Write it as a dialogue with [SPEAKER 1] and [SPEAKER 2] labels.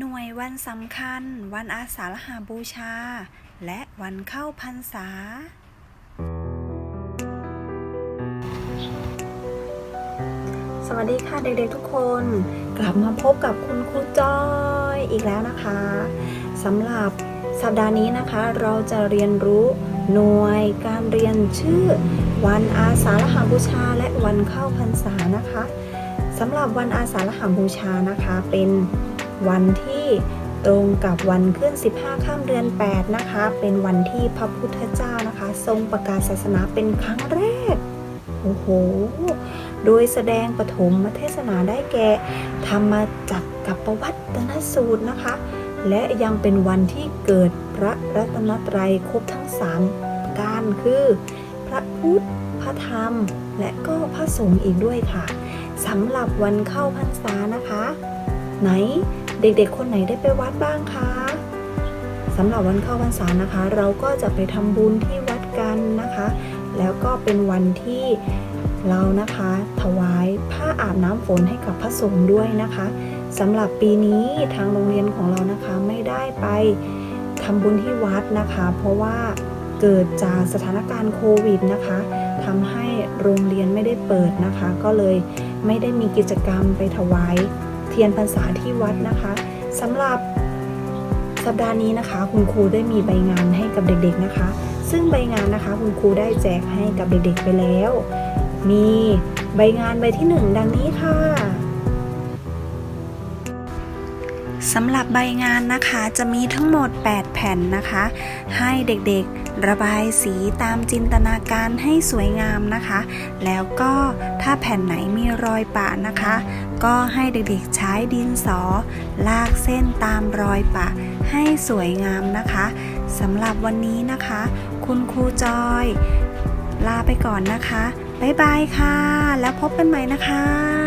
[SPEAKER 1] หน่วยวันสำคัญ วันอาสาฬหาบูชา และวันเข้าพรรษา สวัสดีค่ะเด็กๆทุกคน กลับมาพบกับคุณครูจ้อยอีกแล้วนะคะสำหรับสัปดาห์นี้นะคะ เราจะเรียนรู้หน่วยการเรียนชื่อ วันอาสาฬหาบูชา และวันเข้าพรรษานะคะสำหรับวันอาสาฬหาบูชานะคะเป็น วันที่ตรงกับวันขึ้น 15 ข้ามเดือน 8 นะคะ เป็นวันที่พระพุทธเจ้านะคะ ทรงประกาศศาสนาเป็นครั้งแรก โอ้โห โดยแสดงปฐมเทศนาได้แก่ธรรมจักกับประวัตนสูตรนะคะ และยังเป็นวันที่เกิดพระรัตนตรัยครบทั้งสามประการคือ พระพุทธ พระธรรม และก็พระสงฆ์อีกด้วยค่ะสำหรับวันเข้าพรรษานะคะ ไหน เด็กๆ คนไหนได้ไปวัดบ้างคะสำหรับวันเข้าพรรษานะคะ เราก็จะไปทำบุญที่วัดกันนะคะ แล้วก็เป็นวันที่เรานะคะถวายผ้าอาบน้ำฝนให้กับพระสงฆ์ด้วยนะคะสำหรับปีนี้ทางโรงเรียนของเรานะคะไม่ได้ไปทำบุญที่วัดนะคะ เพราะว่าเกิดจากสถานการณ์โควิดนะคะทำให้โรงเรียนไม่ได้เปิดนะคะ ก็เลยไม่ได้มีกิจกรรมไปถวาย เทียนพรรษาที่วัดนะคะสำหรับสัปดาห์นี้นะคะ คุณครูได้มีใบงานให้กับเด็กๆนะคะ ซึ่งใบงานนะคะคุณครูได้แจกให้กับเด็กๆไปแล้ว มีใบงานใบที่หนึ่งดังนี้ค่ะสำหรับใบงานนะคะจะมีทั้งหมด 8 แผ่นนะคะ ให้เด็กๆระบายสีตามจินตนาการให้สวยงามนะคะ แล้วก็ถ้าแผ่นไหนมีรอยปะนะคะ ก็ให้เด็กๆใช้ดินสอ ลากเส้นตามรอยปะ ให้สวยงามนะคะสำหรับวันนี้นะคะ คุณครูจอย ลาไปก่อนนะคะ บ๊ายบายค่ะ แล้วพบกันใหม่นะคะ